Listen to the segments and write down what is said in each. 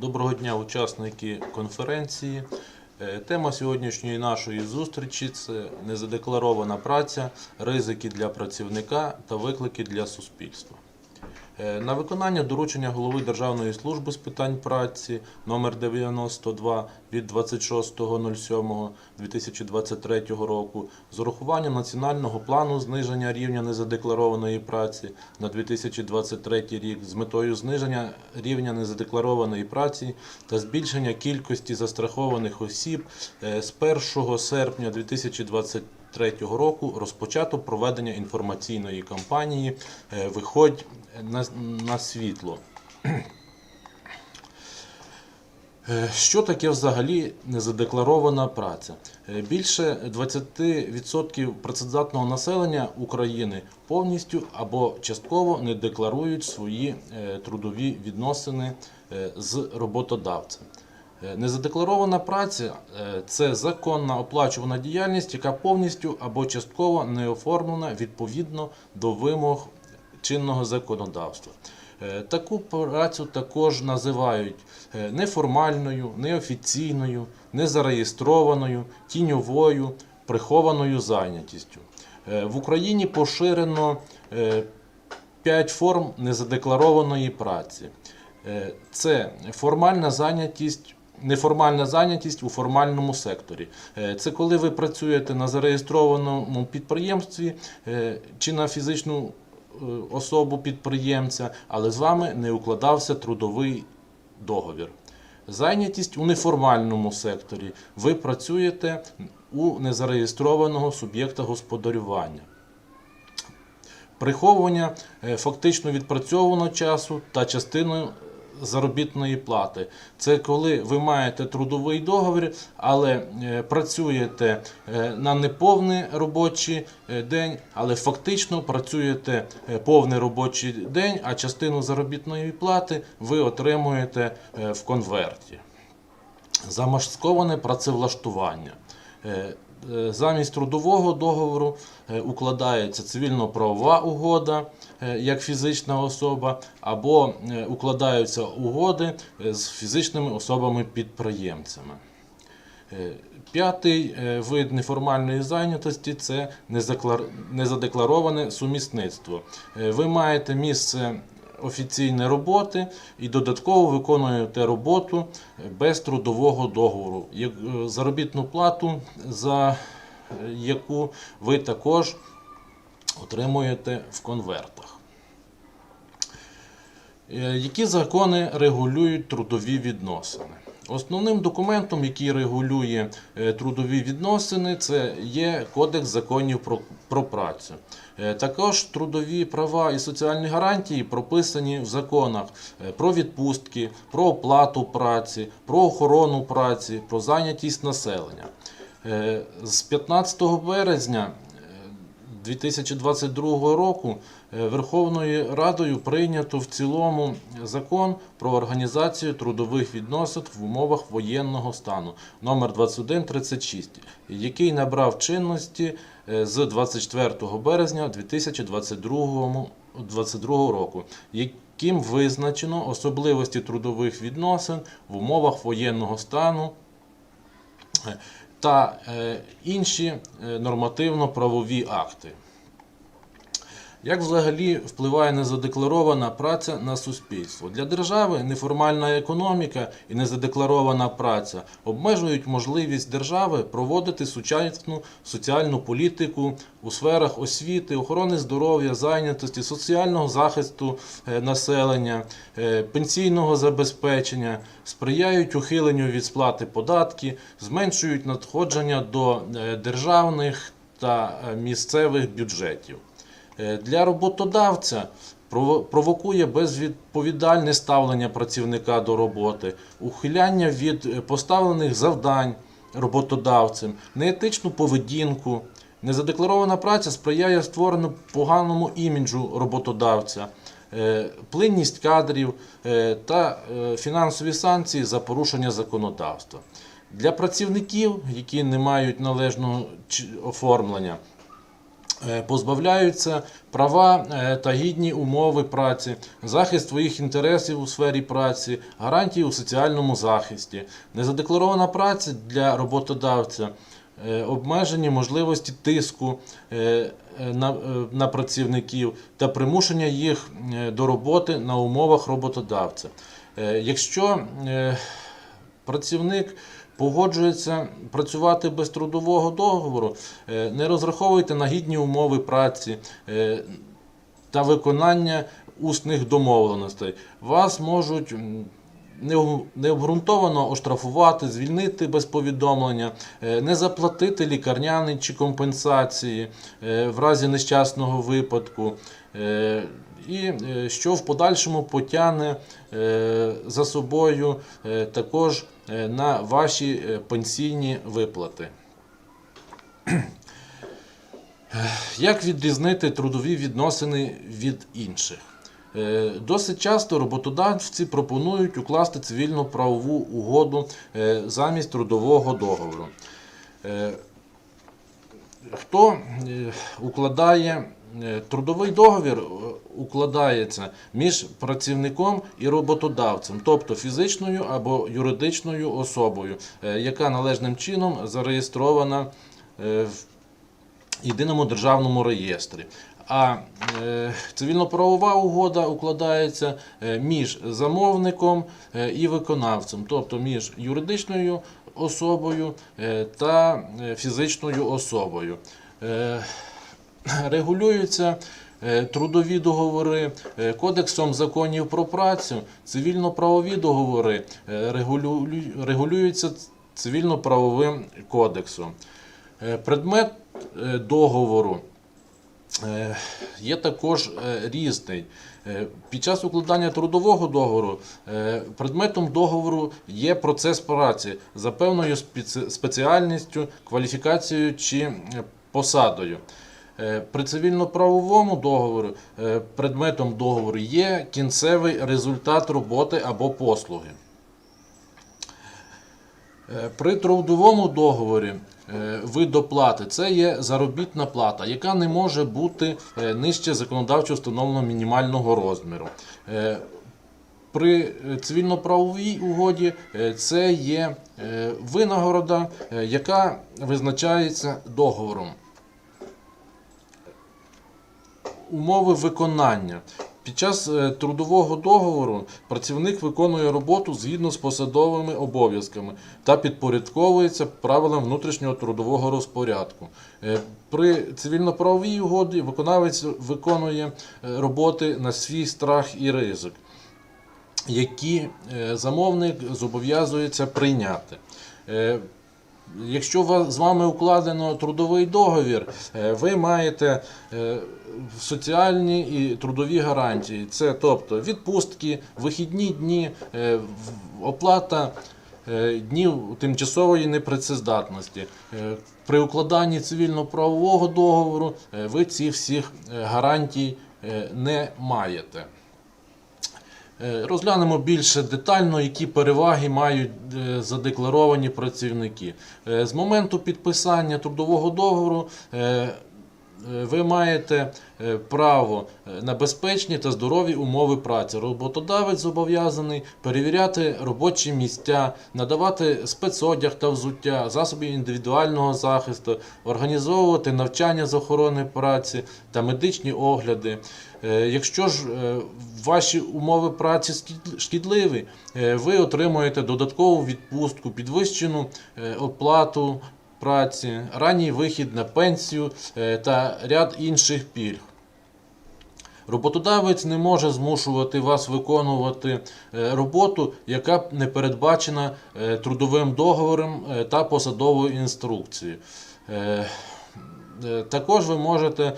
Доброго дня, учасники конференції. Е, Тема сьогоднішньої нашої зустрічі це незадекларована праця, ризики для працівника та виклики для суспільства. Е, На виконання доручення голови Державної служби з питань праці номер 92 від 26.07.2023 року з урахуванням національного плану зниження рівня незадекларованої праці на 2023 рік з метою зниження рівня незадекларованої праці та збільшення кількості застрахованих осіб е, з 1 серпня 2023 2023 року розпочато проведення інформаційної кампанії е, Виходь на, світло. Е, Що таке взагалі незадекларована праця? Е, Більше 20% працездатного населення України повністю або частково не декларують свої трудові відносини з роботодавцем. Е, Незадекларована праця е, це законна оплачувана діяльність, яка повністю або частково не оформлена відповідно до вимог чинного законодавства. Е, Таку працю також називають неформальною, неофіційною, незареєстрованою, тіньовою, прихованою зайнятістю. В Україні поширено е, 5 форм незадекларованої праці. Це формальна зайнятість. Неформальна зайнятість у формальному секторі. Е, Це коли ви працюєте на зареєстрованому підприємстві е, чи на фізичну е, особу підприємця, але з вами не укладався трудовий договір. Зайнятість у неформальному секторі. Ви працюєте у незареєстрованого суб'єкта господарювання приховування фактично відпрацьованого часу та частиною заробітної плати. Це коли ви маєте трудовий договір, але е, працюєте е, на неповний робочий е, день, але фактично працюєте повний робочий день, а частину заробітної плати ви отримуєте в конверті. Замасковане працевлаштування. Е, Замість трудового договору е, укладається цивільно-правова угода е, як фізична особа, або укладаються угоди з фізичними особами-підприємцями. П'ятий вид неформальної зайнятості це незадеклароване сумісництво. Ви маєте місце офіційної роботи і додатково виконуєте роботу е, без трудового договору, е, заробітну плату, за е, яку ви також отримуєте в конвертах. Які закони регулюють трудові відносини? Основним документом, який регулює е, трудові відносини, це є Кодекс законів про, про працю. Е, Також трудові права і соціальні гарантії прописані в законах е, про відпустки, про оплату праці, про охорону праці, про зайнятість населення. З 15 березня 2022 року Верховною Радою прийнято в цілому закон про організацію трудових відносин в умовах воєнного стану номер 2136, який набрав чинності е, з 24 березня 2022 22 року, яким визначено особливості трудових відносин в умовах воєнного стану е, та е, інші е, нормативно-правові акти. Як взагалі впливає незадекларована праця на суспільство? Для держави неформальна економіка і незадекларована праця обмежують можливість держави проводити сучасну соціальну політику у сферах освіти, охорони здоров'я, зайнятості, соціального захисту е, населення, е, пенсійного забезпечення, сприяють ухиленню від сплати податки, зменшують надходження до е, державних та місцевих бюджетів. Е, Для роботодавця прово- провокує безвідповідальне ставлення працівника до роботи, ухиляння від е, поставлених завдань роботодавцем, неетичну поведінку. Незадекларована праця сприяє створенню поганому іміджу роботодавця, е, плинність кадрів та фінансові санкції за порушення законодавства. Для працівників, які не мають належного оформлення, позбавляються права е, та гідні умови праці, захист своїх інтересів у сфері праці, гарантії у соціальному захисті, незадекларована праця для роботодавця, е, обмежені можливості тиску е, е, на, е, працівників та примушення їх е, до роботи на умовах роботодавця. Е, Якщо е, працівник погоджується працювати без трудового договору, е, не розраховуйте на гідні умови праці е, та виконання усних домовленостей. Вас можуть необґрунтовано оштрафувати, звільнити без повідомлення, е, не заплатити лікарняний чи компенсації е, в разі нещасного випадку. е, І що в подальшому потягне за собою також на ваші пенсійні виплати. Як відрізнити трудові відносини від інших? Е, Досить часто роботодавці пропонують укласти цивільно-правову угоду е, замість трудового договору. Е, Хто укладає трудовий договір, укладається між працівником і роботодавцем, тобто фізичною або юридичною особою, яка належним чином зареєстрована в єдиному державному реєстрі. А е, цивільно-правова угода укладається е, між замовником е, і виконавцем, тобто між юридичною особою та фізичною особою. Регулюються трудові договори Кодексом законів про працю, цивільно-правові договори регулюються цивільно-правовим кодексом. Предмет договору є також е, різний. Е, Під час укладання трудового договору е, предметом договору є процес праці за певною спеціальністю, кваліфікацією чи е, посадою. Е, При цивільно-правовому договору е, предметом договору є кінцевий результат роботи або послуги. Е, При трудовому договорі е, вид оплати це є заробітна плата, яка не може бути е, нижче законодавчо встановленого мінімального розміру. Е, При е, цивільно-правовій угоді е, це є е, винагорода, е, яка визначається договором. Умови виконання. Під час е, трудового договору працівник виконує роботу згідно з посадовими обов'язками та підпорядковується правилам внутрішнього трудового розпорядку. Е, При цивільно-правовій угоді виконавець виконує е, роботи на свій страх і ризик, які замовник зобов'язується прийняти. Якщо з вами укладено трудовий договір, е, ви маєте е, соціальні і трудові гарантії. Це тобто відпустки, вихідні дні, е, оплата днів тимчасової непрацездатності. При укладанні цивільно-правового договору ви ці всіх гарантій не маєте. Е, Розглянемо більше детально, які переваги мають е, задекларовані працівники. Е, З моменту підписання трудового договору ви маєте е, право е, на безпечні та здорові умови праці. Роботодавець зобов'язаний перевіряти робочі місця, надавати спецодяг та взуття, засоби індивідуального захисту, організовувати навчання з охорони праці та медичні огляди. Е, Якщо ж е, ваші умови праці шкідливі, е, ви отримуєте додаткову відпустку, підвищену е, оплату праці, ранній вихід на пенсію е, та ряд інших пільг. Роботодавець не може змушувати вас виконувати е, роботу, яка не передбачена е, трудовим договором та посадовою інструкцією. Також ви можете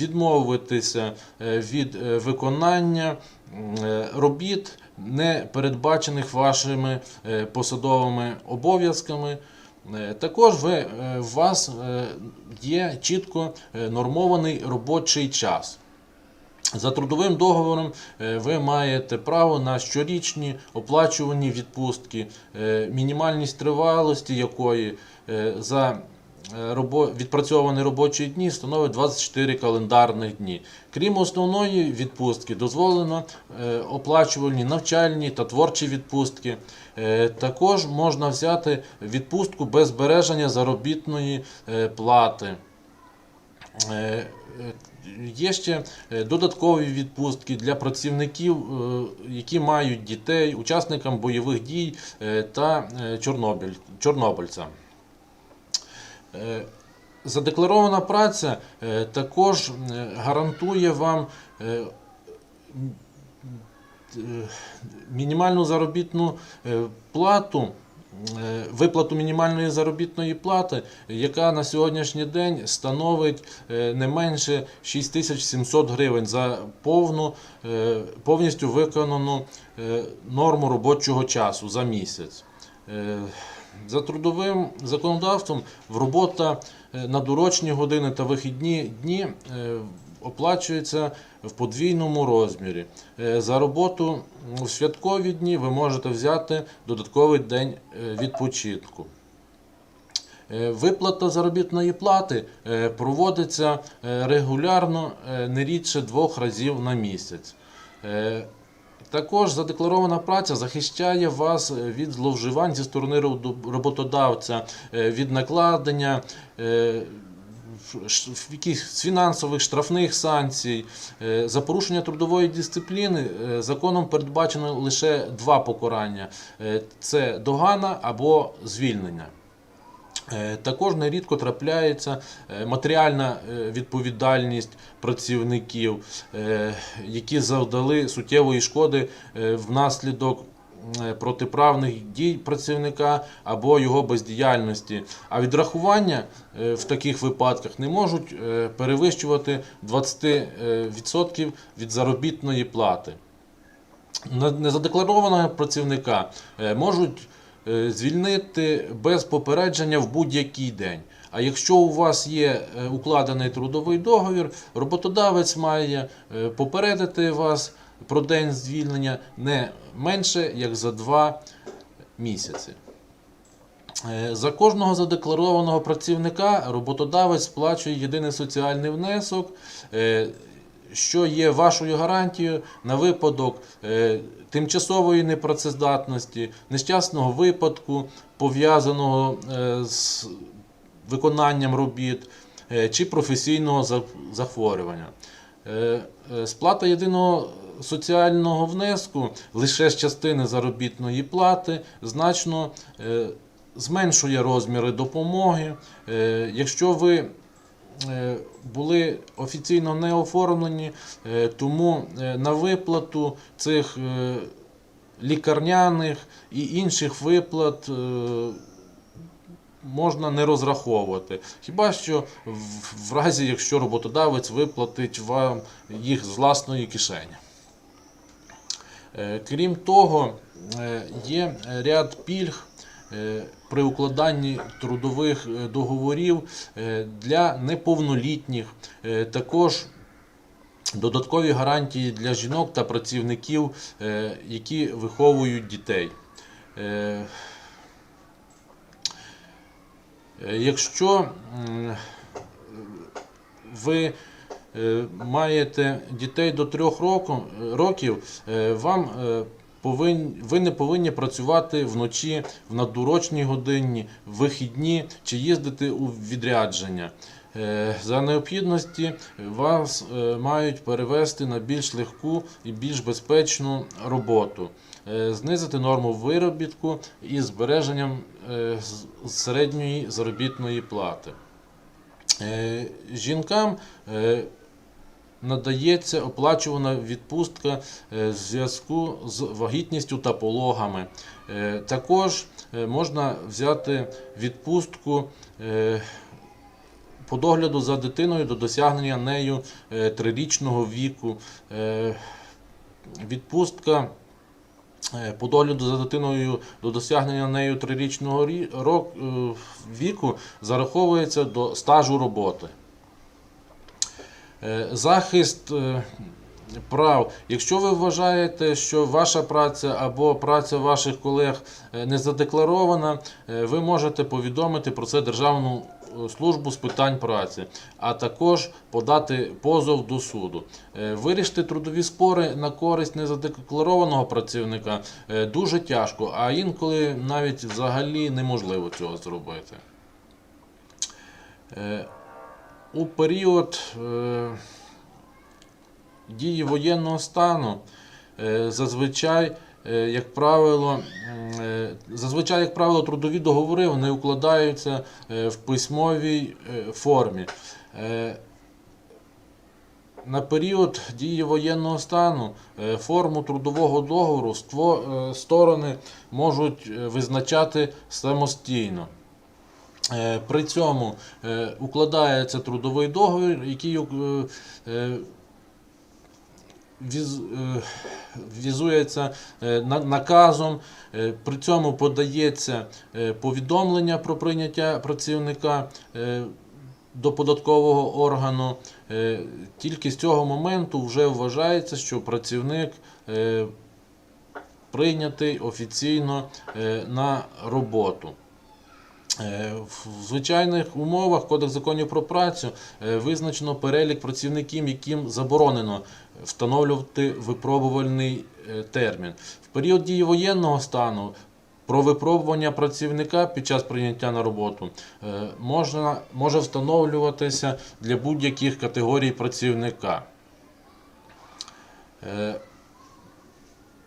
відмовитися від виконання робіт, не передбачених вашими посадовими обов'язками. Е, Також ви, е, у вас е, є чітко нормований робочий час. За трудовим договором ви маєте право на щорічні оплачувані відпустки, мінімальність тривалості якої за відпрацьовані робочі дні становить 24 календарних дні. Крім основної відпустки, дозволено оплачувальні навчальні та творчі відпустки. Е, Також можна взяти відпустку без збереження заробітної е, плати. Е, Є ще додаткові відпустки для працівників, які мають дітей, учасникам бойових дій та чорнобиль, чорнобильцям. Задекларована праця також гарантує вам мінімальну заробітну е, плату, е, виплату мінімальної заробітної плати, яка на сьогоднішній день становить е, не менше 6700 гривень за повну, е, повністю виконану е, норму робочого часу за місяць. Е, За трудовим законодавством робота е, на дорочні години та вихідні дні е, оплачується в подвійному розмірі. Е, За роботу в святкові дні ви можете взяти додатковий день е, відпочинку. Е, Виплата заробітної плати проводиться регулярно не рідше двох разів на місяць. Також задекларована праця захищає вас від зловживань зі сторони роботодавця, від накладення якихось фінансових штрафних санкцій. Е, За порушення трудової дисципліни е, законом передбачено лише два покарання: Е, це догана або звільнення. Також нерідко трапляється матеріальна відповідальність працівників, які завдали суттєвої шкоди внаслідок протиправних дій працівника або його бездіяльності. А відрахування е, в таких випадках не можуть е, перевищувати 20% від заробітної плати. Незадекларованого працівника е, можуть е, звільнити без попередження в будь-який день. А якщо у вас є е, укладений трудовий договір, роботодавець має е, попередити вас про день звільнення не менше як за два місяці. Е, За кожного задекларованого працівника роботодавець сплачує єдиний соціальний внесок, е, що є вашою гарантією на випадок е, тимчасової непрацездатності, нещасного випадку, пов'язаного з виконанням робіт чи професійного захворювання. Сплата єдиного соціального внеску лише з частини заробітної плати значно е, зменшує розміри допомоги. Е, Якщо ви е, були офіційно не оформлені, тому на виплату цих лікарняних і інших виплат можна не розраховувати. Хіба що в разі, якщо роботодавець виплатить вам їх з власної кишені. Е, Крім того, е, є ряд пільг е, при укладанні трудових договорів для неповнолітніх. Також додаткові гарантії для жінок та працівників, які виховують дітей. Якщо ви маєте дітей до трьох років, е, вам е, ви не повинні працювати вночі в надурочній годині, в вихідні чи їздити у відрядження. Е, За необхідності вас е, мають перевести на більш легку і більш безпечну роботу, е, знизити норму виробітку із збереженням е, середньої заробітної плати. Е, Жінкам е, надається оплачувана відпустка е, в зв'язку з вагітністю та пологами. Е, Також е, можна взяти відпустку по догляду за дитиною до досягнення нею трирічного віку. Відпустка по догляду за дитиною до досягнення нею трирічного рі- віку зараховується до стажу роботи. Е, Захист е, прав. Якщо ви вважаєте, що ваша праця або праця ваших колег е, не задекларована, ви можете повідомити про це Державну службу з питань праці, а також подати позов до суду. Вирішити трудові спори на користь незадекларованого працівника дуже тяжко, а інколи навіть взагалі неможливо цього зробити. У період е, дії воєнного стану е, зазвичай, е, як правило, зазвичай, як правило, трудові договори вони укладаються в письмовій формі. На період дії воєнного стану форму трудового договору сторони можуть визначати самостійно. Е, При цьому е, укладається трудовий договір, який е, віз- візується наказом. При цьому подається повідомлення про прийняття працівника до податкового органу. Тільки з цього моменту вже вважається, що працівник прийнятий офіційно на роботу. Е, В звичайних умовах Кодекс законів про працю е, визначено перелік працівників, яким заборонено встановлювати випробувальний е, термін. В період дії воєнного стану про випробування працівника під час прийняття на роботу можна, може встановлюватися для будь-яких категорій працівника.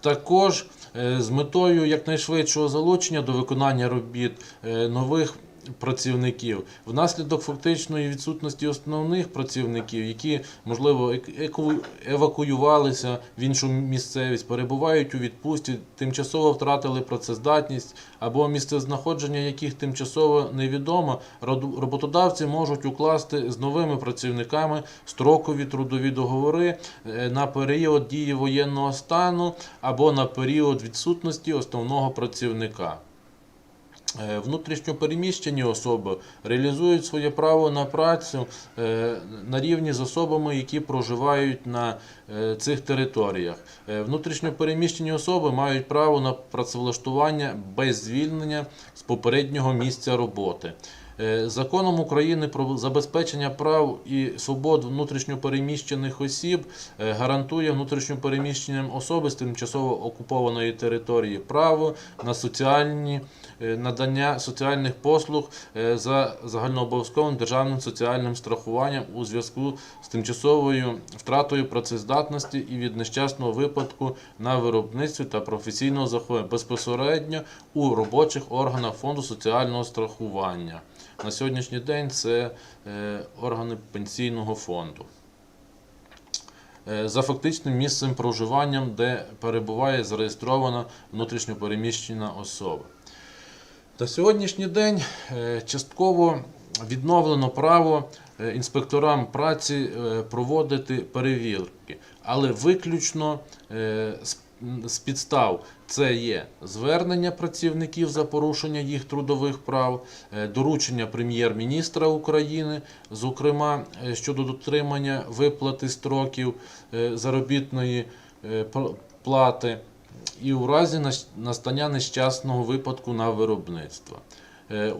Також е, з метою якнайшвидшого залучення до виконання робіт е, нових працівників внаслідок фактичної відсутності основних працівників, які можливо евакуювалися в іншу місцевість, перебувають у відпустці, тимчасово втратили працездатність або місцезнаходження яких тимчасово невідомо, роботодавці можуть укласти з новими працівниками строкові трудові договори е, на період дії воєнного стану або на період відсутності основного працівника. Е, Внутрішньопереміщені особи реалізують своє право на працю е, на рівні з особами, які проживають на е, цих територіях. Внутрішньопереміщені особи мають право на працевлаштування без звільнення з попереднього місця роботи. Е, Законом України про забезпечення прав і свобод внутрішньопереміщених осіб е, гарантує внутрішньопереміщеним особи з тимчасово окупованої території право на соціальні е, надання соціальних послуг за загальнообов'язковим державним соціальним страхуванням у зв'язку з тимчасовою втратою працездатності і від нещасного випадку на виробництві та професійного захворювання безпосередньо у робочих органах фонду соціального страхування. На сьогоднішній день це е, органи пенсійного фонду. Е, За фактичним місцем проживання, де перебуває зареєстрована внутрішньопереміщена особа. На сьогоднішній день е, частково відновлено право інспекторам праці проводити перевірки, але виключно з- з підстав це є звернення працівників за порушення їх трудових прав, е, доручення прем'єр-міністра України, зокрема е, щодо дотримання виплати строків е, заробітної плати і у разі настання нещасного випадку на виробництво.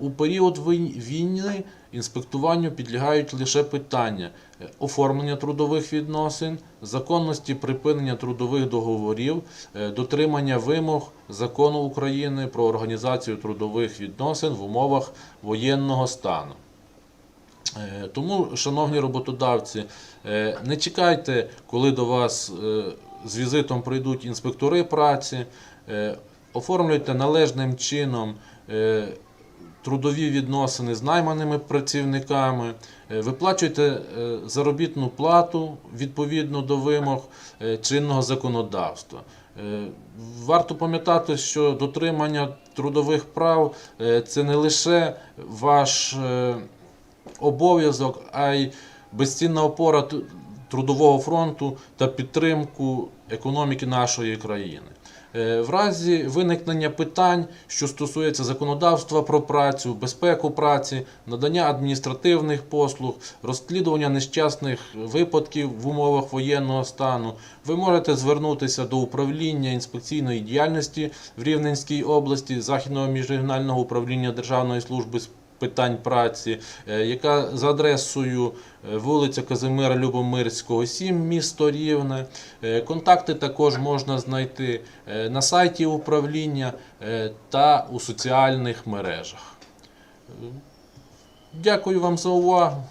У період війни інспектуванню підлягають лише питання оформлення трудових відносин, законності припинення трудових договорів, е, дотримання вимог закону України про організацію трудових відносин в умовах воєнного стану. Е, Тому, шановні роботодавці, е, не чекайте, коли до вас з візитом прийдуть інспектори праці, оформлюйте належним чином трудові відносини з найманими працівниками, е, виплачуйте е, заробітну плату відповідно до вимог е, чинного законодавства. Варто пам'ятати, що дотримання трудових прав це не лише ваш обов'язок, а й безцінна опора трудового фронту та підтримку економіки нашої країни. Е, В разі виникнення питань, що стосується законодавства про працю, безпеку праці, надання адміністративних послуг, розслідування нещасних випадків в умовах воєнного стану, ви можете звернутися до управління інспекційної діяльності в Рівненській області, Західного міжрегіонального управління Державної служби з питань праці, е, яка за адресою е, вулиця Казимира Любомирського, 7, місто Рівне. Е, Контакти також можна знайти на сайті управління та у соціальних мережах. Дякую вам за увагу.